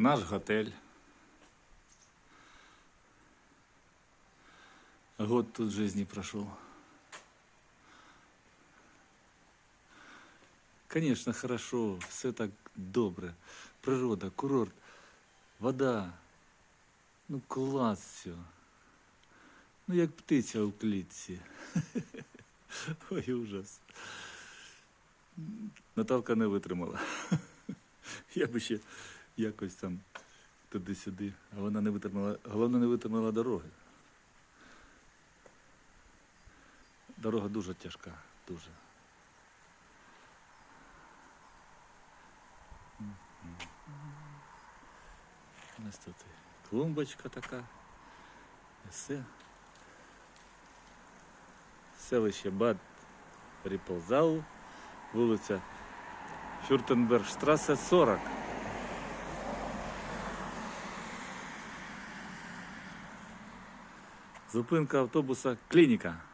Наш готель. Год тут жизни прошел. Конечно, хорошо, все так добре. Природа, курорт, вода. Ну, клас все. Ну, як птиця у клітці. Ой, ужас. Наталка не витримала. Я би ще якось там туди-сюди. А вона не витримала. Головне, не витримала дороги. Дорога дуже тяжка, дуже. У нас тут клумбочка така. І все. Селище Бад Ріползау, вулиця Фюртенбергштрасе 40. Зупинка автобуса клініка.